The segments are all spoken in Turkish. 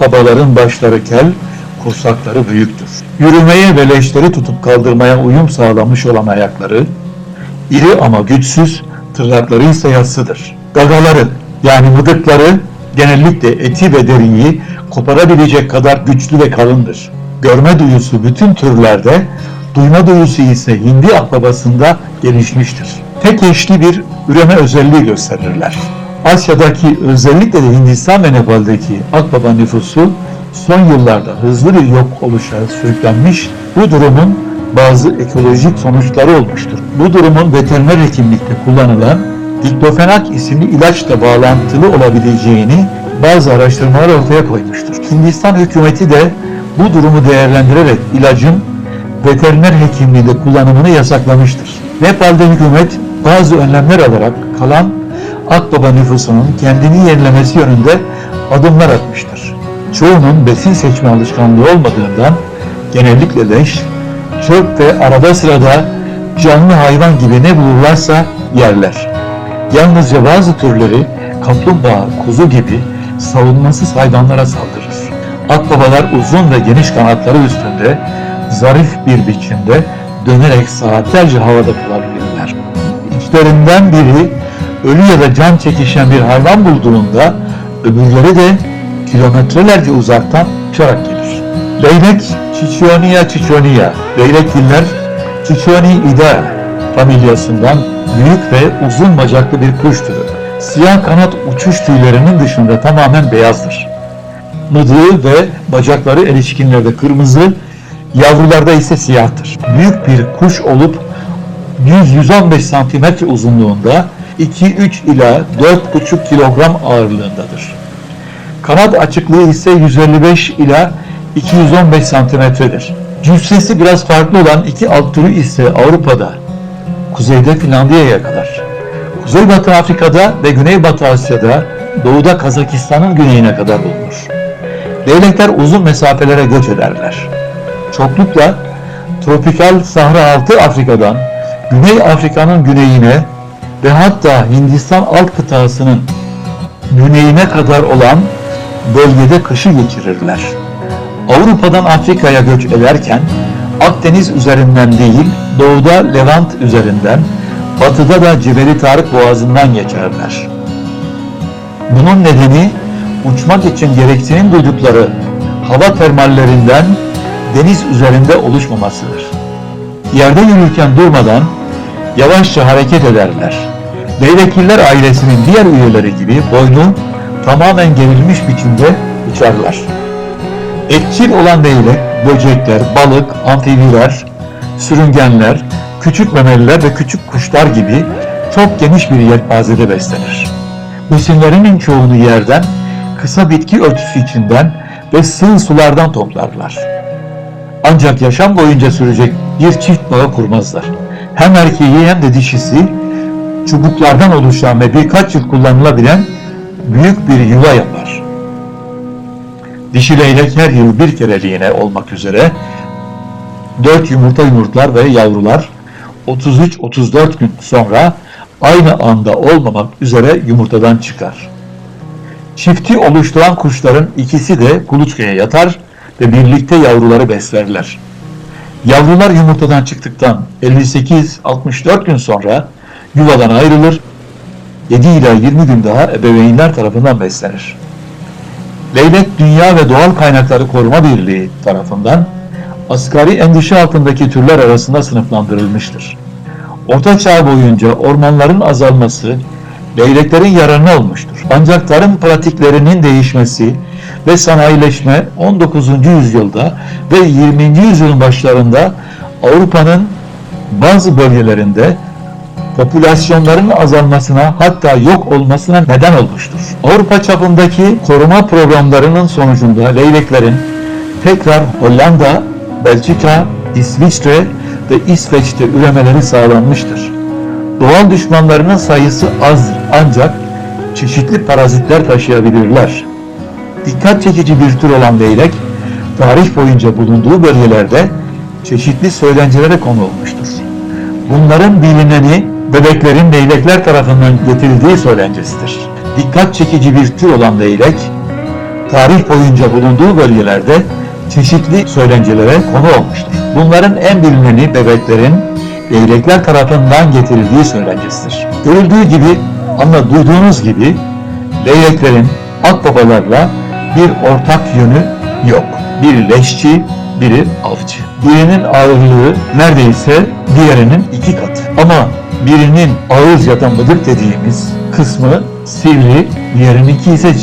Akbabaların başları kel, kursakları büyüktür. Yürümeye ve leşleri tutup kaldırmaya uyum sağlamış olan ayakları, iri ama güçsüz, tırnakları ise yassıdır. Gagaları yani mıdıkları genellikle eti ve deriyi koparabilecek kadar güçlü ve kalındır. Görme duyusu bütün türlerde, duyma duyusu ise hindi akbabasında gelişmiştir. Tek eşli bir üreme özelliği gösterirler. Asya'daki özellikle de Hindistan ve Nepal'deki akbaba nüfusu son yıllarda hızlı bir yok oluşa sürüklenmiş. Bu durumun bazı ekolojik sonuçları olmuştur. Bu durumun veteriner hekimlikte kullanılan diklofenak isimli ilaçla bağlantılı olabileceğini bazı araştırmalar ortaya koymuştur. Hindistan hükümeti de bu durumu değerlendirerek ilacın veteriner hekimliğinde kullanımını yasaklamıştır. Nepal'de hükümet bazı önlemler alarak kalan akbaba nüfusunun kendini yenilemesi yönünde adımlar atmıştır. Çoğunun besin seçme alışkanlığı olmadığından genellikle leş, çöp ve arada sırada canlı hayvan gibi ne bulurlarsa yerler. Yalnızca bazı türleri kaplumbağa, kuzu gibi savunmasız hayvanlara saldırır. Akbabalar uzun ve geniş kanatları üstünde zarif bir biçimde dönerek saatlerce havada kalabilirler. İçlerinden biri ölü ya da can çekişen bir hayvan bulduğunda öbürleri de kilometrelerce uzaktan uçarak gelir. Leylek Cicionia cicionia, leylekgiller Cicioniida familyasından büyük ve uzun bacaklı bir kuş türü. Siyah kanat uçuş tüylerinin dışında tamamen beyazdır. Mıdığı ve bacakları erişkinlerde kırmızı, yavrularda ise siyahtır. Büyük bir kuş olup 100-115 santimetre uzunluğunda 2-3 ila 4,5 kilogram ağırlığındadır. Kanat açıklığı ise 155 ila 215 santimetredir. Cüssesi biraz farklı olan iki alt türü ise Avrupa'da, kuzeyde Finlandiya'ya kadar, Kuzeybatı Afrika'da ve Güneybatı Asya'da, doğuda Kazakistan'ın güneyine kadar bulunur. Leylekler uzun mesafelere göç ederler. Çoklukla tropikal Sahra altı Afrika'dan Güney Afrika'nın güneyine ve hatta Hindistan alt kıtasının güneyine kadar olan bölgede kışı geçirirler. Avrupa'dan Afrika'ya göç ederken Akdeniz üzerinden değil, doğuda Levant üzerinden, batıda da Cebeli Tarık Boğazı'ndan geçerler. Bunun nedeni uçmak için gerektiğini duydukları hava termallerinden deniz üzerinde oluşmamasıdır. Yerde yürürken durmadan yavaşça hareket ederler. Leylekiller ailesinin diğer üyeleri gibi boynu tamamen gerilmiş biçimde uçarlar. Etçil olan leylek, böcekler, balık, amfibiler, sürüngenler, küçük memeliler ve küçük kuşlar gibi çok geniş bir yelpazede beslenir. Besinlerinin çoğunu yerden, kısa bitki örtüsü içinden ve sığ sulardan toplarlar. Ancak yaşam boyunca sürecek bir çift bağı kurmazlar. Hem erkeği hem de dişisi çubuklardan oluşan ve birkaç yıl kullanılabilen büyük bir yuva yapar. Dişi leylek her yıl bir kereliğine olmak üzere 4 yumurta yumurtlar ve yavrular 33-34 gün sonra aynı anda olmamak üzere yumurtadan çıkar. Çifti oluşturan kuşların ikisi de kuluçkaya yatar ve birlikte yavruları beslerler. Yavrular yumurtadan çıktıktan 58-64 gün sonra yuvadan ayrılır, 7 ila 20 gün daha ebeveynler tarafından beslenir. Leylek Dünya ve Doğal Kaynakları Koruma Birliği tarafından asgari endişe altındaki türler arasında sınıflandırılmıştır. Orta Çağ boyunca ormanların azalması leyleklerin yararına olmuştur. Ancak tarım pratiklerinin değişmesi ve sanayileşme 19. yüzyılda ve 20. yüzyılın başlarında Avrupa'nın bazı bölgelerinde popülasyonların azalmasına hatta yok olmasına neden olmuştur. Avrupa çapındaki koruma programlarının sonucunda leyleklerin tekrar Hollanda, Belçika, İsviçre ve İsveç'te üremeleri sağlanmıştır. Doğal düşmanlarının sayısı azdır ancak çeşitli parazitler taşıyabilirler. Dikkat çekici bir tür olan leylek, tarih boyunca bulunduğu bölgelerde çeşitli söylencelere konu olmuştur. Bunların bilineni bebeklerin leylekler tarafından getirildiği söylencesidir. Dikkat çekici bir tür olan leylek, tarih boyunca bulunduğu bölgelerde çeşitli söylencelere konu olmuştur. Bunların en bilineni bebeklerin leylekler tarafından getirildiği söylencesidir. Görüldüğü gibi, anla duyduğunuz gibi leyleklerin akbabalarla bir ortak yönü yok. Biri leşçi, biri avcı. Birinin ağırlığı neredeyse diğerinin iki katı. Ama birinin ağız ya da mıdık dediğimiz kısmı sivri, diğerininki ise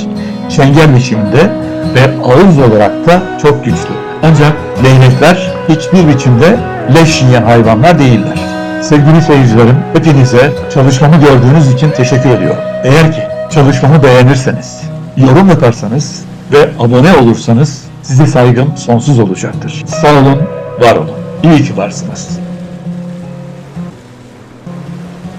çengel biçiminde ve ağız olarak da çok güçlü. Ancak leylekler hiçbir biçimde leş yiyen hayvanlar değiller. Sevgili seyircilerim, hepinize çalışmamı gördüğünüz için teşekkür ediyorum. Eğer ki çalışmamı beğenirseniz, yorum yaparsanız ve abone olursanız size saygım sonsuz olacaktır. Sağ olun, var olun. İyi ki varsınız.